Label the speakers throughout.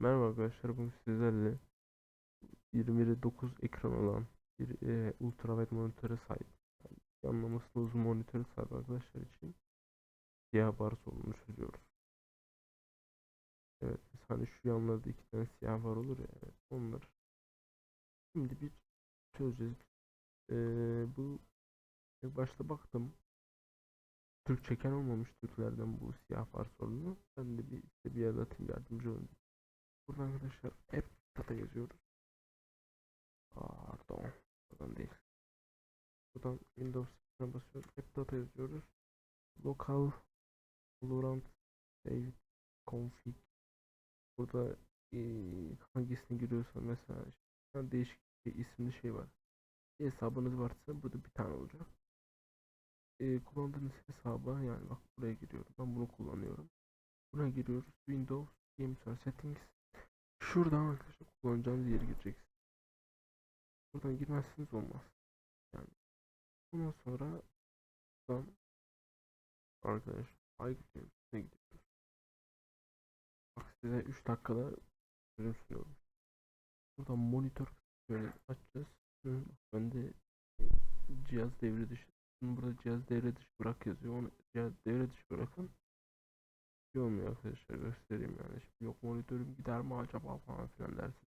Speaker 1: Merhaba arkadaşlar bugün sizlerle 20.9 ekran olan bir e, ultrawide monitöre sahip yani yanlamasına uzun monitöre sahip arkadaşlar için siyah bar sorununu çözüyoruz. Evet hani şu yanlarda iki tane siyah bar olur ya evet, onları şimdi bir çözeceğiz. E, bu ilk başta baktım Türk çeken olmamış Türklerden bu siyah bar sorununu ben de bir, işte bir yerde atayım yardımcı olun. Burada arkadaşlar app data yazıyoruz. Pardon. Buradan değil. Buradan Windows basıyoruz. App data yazıyoruz. Local Valorant save config Burada eee, hangisini giriyorsan mesela işte değişik bir isimli şey var. Bir hesabınız varsa burada bir tane olacak. Eee, kullandığınız hesaba yani bak buraya giriyorum. Ben bunu kullanıyorum. Buna giriyoruz. Windows Game Settings Şuradan arkadaşlar kullanacağınız yere gireceksiniz. Buradan girmezseniz olmaz. Yani ondan sonra buradan arkadaş aygıt yönetmesine gidiyoruz. Bak size 3 dakikada çözüm sunuyorum. Buradan monitör şöyle açacağız. Hı, bak bende e, cihaz devre dışı. Bunu burada cihaz devre dışı bırak yazıyor. Onu cihaz devre dışı bırakın. Şey olmuyor arkadaşlar göstereyim yani. Şimdi yok monitörüm gider mi acaba falan filan dersin.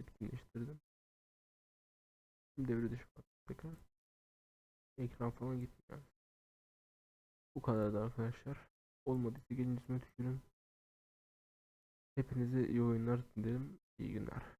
Speaker 1: Etkinleştirdim. Şimdi devre dışı tekrar. Ekran falan gitmiyor. Bu kadar da arkadaşlar. Olmadıysa gelin yüzüme. Hepinize iyi oyunlar dilerim. İyi günler.